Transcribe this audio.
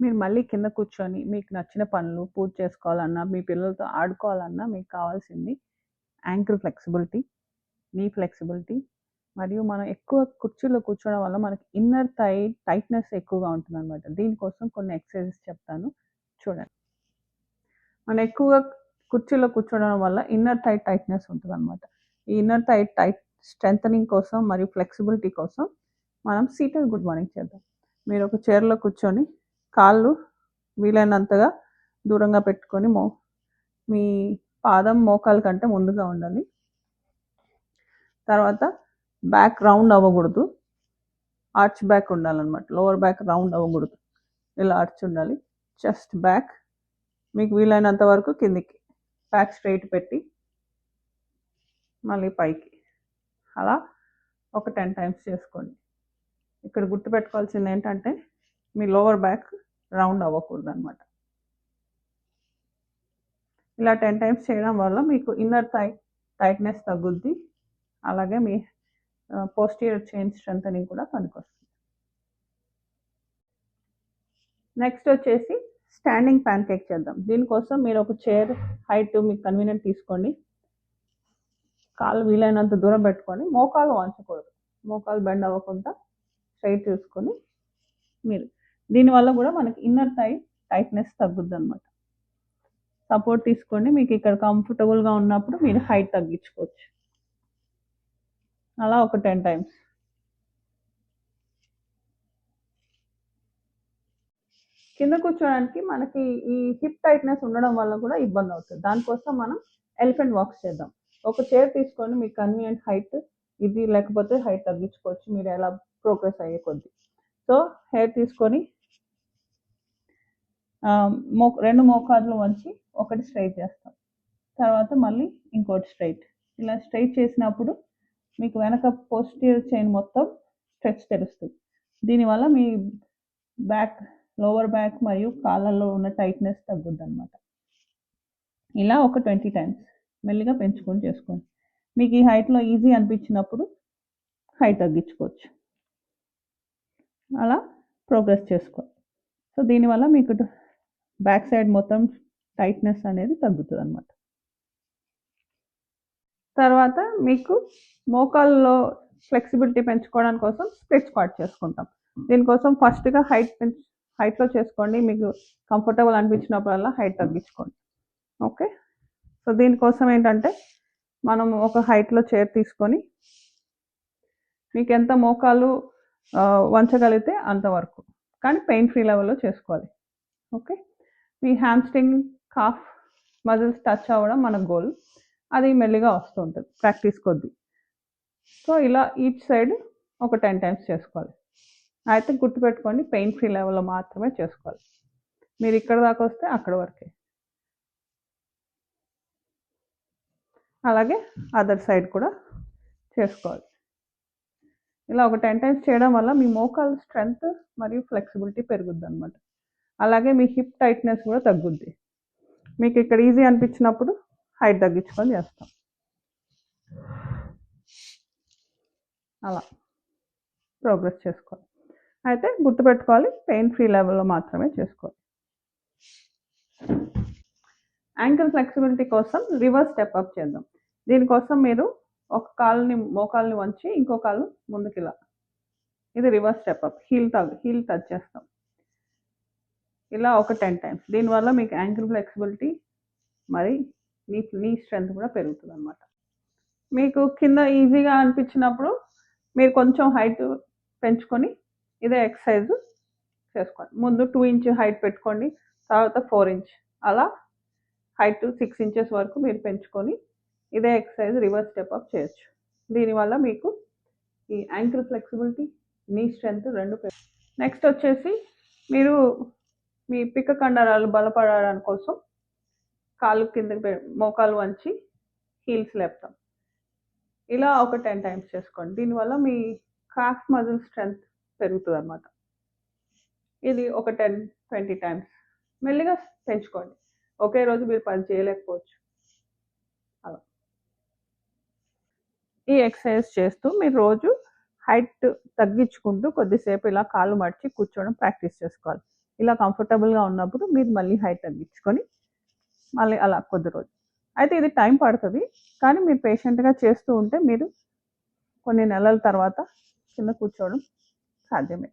మీరు మళ్ళీ కింద కూర్చొని మీకు నచ్చిన పనులు పూజ చేసుకోవాలన్నా మీ పిల్లలతో ఆడుకోవాలన్నా మీకు కావాల్సింది యాంకిల్ ఫ్లెక్సిబిలిటీ నీ ఫ్లెక్సిబిలిటీ. మరియు మనం ఎక్కువ కుర్చీలో కూర్చోవడం వల్ల మనకి ఇన్నర్ థై టైట్నెస్ ఎక్కువగా ఉంటుంది అనమాట దీనికోసం కొన్ని ఎక్సర్సైజెస్ చెప్తాను. చూడండి. మనం ఎక్కువగా కుర్చీలో కూర్చోవడం వల్ల ఇన్నర్ థై టైట్నెస్ ఉంటుంది అనమాట ఈ ఇన్నర్ థై టైట్ స్ట్రెంథనింగ్ కోసం మరియు ఫ్లెక్సిబిలిటీ కోసం మనం సీటెడ్ గుడ్ మార్నింగ్ చేద్దాం. మీరు ఒక చైర్లో కూర్చొని కాళ్ళు వీలైనంతగా దూరంగా పెట్టుకొని మో మీ పాదం మోకాలు కంటే ముందుగా ఉండాలి. తర్వాత బ్యాక్ రౌండ్ అవ్వకూడదు. ఆర్చ్ బ్యాక్ ఉండాలన్నమాట. లోవర్ బ్యాక్ రౌండ్ అవ్వకూడదు. ఇలా ఆర్చ్ ఉండాలి. Chest back. మీకు వీలైనంత వరకు కిందికి బ్యాక్ స్ట్రైట్ పెట్టి మళ్ళీ పైకి. అలా ఒక టెన్ టైమ్స్ చేసుకోండి. ఇక్కడ గుర్తుపెట్టుకోవాల్సింది ఏంటంటే మీ లోవర్ బ్యాక్ రౌండ్ అవ్వకూడదు అనమాట ఇలా టెన్ టైమ్స్ చేయడం వల్ల మీకు ఇన్నర్ టై టైట్నెస్ తగ్గుద్ది. అలాగే మీ పోస్టీరియర్ చైన్ స్ట్రెంత్ అని కూడా పనికొస్తుంది. నెక్స్ట్ వచ్చేసి స్టాండింగ్ ప్యాన్ కేక్ చేద్దాం. దీనికోసం మీరు ఒక చైర్ హైట్ మీకు కన్వీనియంట్ తీసుకోండి. కాలు వీలైనంత దూరం పెట్టుకొని మోకాలు వంచకూడదు. మోకాలు బెండ్ అవ్వకుండా స్ట్రైట్ చూసుకొని మీరు దీనివల్ల కూడా మనకి ఇన్నర్ టై టైట్నెస్ తగ్గుద్ది అనమాట సపోర్ట్ తీసుకోండి. మీకు ఇక్కడ కంఫర్టబుల్గా ఉన్నప్పుడు మీరు హైట్ తగ్గించుకోవచ్చు. అలా ఒక టెన్ టైమ్స్ కింద కూర్చోడానికి మనకి ఈ హిప్ టైట్నెస్ ఉండడం వల్ల కూడా ఇబ్బంది అవుతుంది. దానికోసం మనం ఎలిఫెంట్ వాక్స్ చేద్దాం. ఒక చైర్ తీసుకొని మీకు కన్వీనియంట్ హైట్ ఇది లేకపోతే హైట్ తగ్గించుకోవచ్చు. మీరు ఎలా ప్రోగ్రెస్ అయ్యే కొద్ది. సో హెయిర్ తీసుకొని మో రెండు మోకాళ్ళు వంచి ఒకటి స్ట్రైట్ చేస్తాం. తర్వాత మళ్ళీ ఇంకోటి స్ట్రైట్. ఇలా స్ట్రైట్ చేసినప్పుడు మీకు వెనక పోస్టీరియర్ చైన్ మొత్తం స్ట్రెచ్ తెలుస్తుంది. దీనివల్ల మీ బ్యాక్ లోవర్ బ్యాక్ మరియు కాళ్ళల్లో ఉన్న టైట్నెస్ తగ్గుద్ది అనమాట ఇలా ఒక ట్వంటీ టైమ్స్ మెల్లిగా పెంచుకొని చేసుకోండి. మీకు ఈ హైట్లో ఈజీ అనిపించినప్పుడు హైట్ తగ్గించుకోవచ్చు. అలా ప్రోగ్రెస్ చేసుకోండి సో దీనివల్ల మీకు బ్యాక్ సైడ్ మొత్తం టైట్నెస్ అనేది తగ్గుతుంది అనమాట తర్వాత మీకు మోకాల్లో ఫ్లెక్సిబిలిటీ పెంచుకోవడం కోసం స్ప్లిట్ స్క్వాట్ చేసుకుంటాం. దీనికోసం ఫస్ట్గా హైట్ పెంచు హైట్లో చేసుకోండి. మీకు కంఫర్టబుల్ అనిపించినప్పుడల్లా హైట్ తగ్గించుకోండి. ఓకే? సో దీనికోసం ఏంటంటే మనం ఒక హైట్లో చైర్ తీసుకొని మీకు ఎంత మోకాలు వంచగలిగితే అంతవరకు కానీ పెయిన్ ఫ్రీ లెవెల్లో చేసుకోవాలి. ఓకే? మీ హ్యామ్స్ట్రింగ్ కాఫ్ మజిల్స్ టచ్ అవ్వడం మన గోల్ అది మెల్లిగా వస్తూ ఉంటుంది ప్రాక్టీస్ కొద్దీ. సో ఇలా ఈచ్ సైడ్ ఒక టెన్ టైమ్స్ చేసుకోవాలి. అయితే గుర్తుపెట్టుకోండి పెయిన్ ఫ్రీ లెవెల్లో మాత్రమే చేసుకోవాలి. మీరు ఇక్కడ దాకా వస్తే అక్కడ వరకే. అలాగే అదర్ సైడ్ కూడా చేసుకోవాలి. ఇలా ఒక టెన్ టైమ్స్ చేయడం వల్ల మీ మోకాల్ స్ట్రెంగ్త్ మరియు ఫ్లెక్సిబిలిటీ పెరుగుద్ది అనమాట అలాగే మీ హిప్ టైట్నెస్ కూడా తగ్గుద్ది. మీకు ఇక్కడ ఈజీ అనిపించినప్పుడు హైట్ తగ్గించుకొని చేస్తాం. అలా. ప్రోగ్రెస్ చేసుకోవాలి. అయితే గుర్తుపెట్టుకోవాలి పెయిన్ ఫ్రీ లెవెల్లో మాత్రమే చేసుకోవాలి. యాంకిల్ ఫ్లెక్సిబిలిటీ కోసం రివర్స్ స్టెప్ అప్ చేద్దాం. దీనికోసం మీరు ఒక కాలుని మోకాల్ని వంచి ఇంకో కాలు ముందుకి ఇలా ఇది రివర్స్ స్టెప్ అప్ హీల్ తగ్ హీల్ టచ్ చేస్తాం. ఇలా ఒక టెన్ టైమ్స్ దీనివల్ల మీకు యాంకిల్ ఫ్లెక్సిబిలిటీ మరి నీ నీ స్ట్రెంత్ కూడా పెరుగుతుంది అనమాట మీకు కింద ఈజీగా అనిపించినప్పుడు మీరు కొంచెం హైట్ పెంచుకొని ఇదే ఎక్సర్సైజ్ చేసుకోండి ముందు టూ ఇంచ్ హైట్ పెట్టుకోండి తర్వాత ఫోర్ ఇంచ్ అలా హైట్ సిక్స్ ఇంచెస్ వరకు మీరు పెంచుకొని ఇదే ఎక్సర్సైజ్ రివర్స్ స్టెప్ అప్ చేయొచ్చు. దీనివల్ల మీకు ఈ యాంకిల్ ఫ్లెక్సిబిలిటీ నీ స్ట్రెంత్ రెండు నెక్స్ట్ వచ్చేసి మీరు మీ పిక్క కండరాలు బలపడడానికి కోసం కాలు కిందకి మోకాలు వంచి హీల్స్ లేపుతాం. ఇలా ఒక టెన్ టైమ్స్ చేసుకోండి. దీనివల్ల మీ కాఫ్ మజిల్ స్ట్రెంత్ పెరుగుతుంది అనమాట ఇది ఒక టెన్ ట్వంటీ టైమ్స్ మెల్లిగా పెంచుకోండి. ఒకే రోజు మీరు పని చేయలేకపోవచ్చు. అలా. ఈ ఎక్సర్సైజ్ చేస్తూ మీరు రోజు హైట్ తగ్గించుకుంటూ కొద్దిసేపు ఇలా కాళ్ళు మడిచి కూర్చోవడం ప్రాక్టీస్ చేసుకోవాలి. ఇలా కంఫర్టబుల్గా ఉన్నప్పుడు మీరు మళ్ళీ హైట్ తగ్గించుకొని మళ్ళీ అలా కొద్ది రోజు అయితే ఇది టైం పడుతుంది కానీ మీరు పేషెంట్గా చేస్తూ ఉంటే మీరు కొన్ని నెలల తర్వాత కింద కూర్చోవడం సాధ్యమే.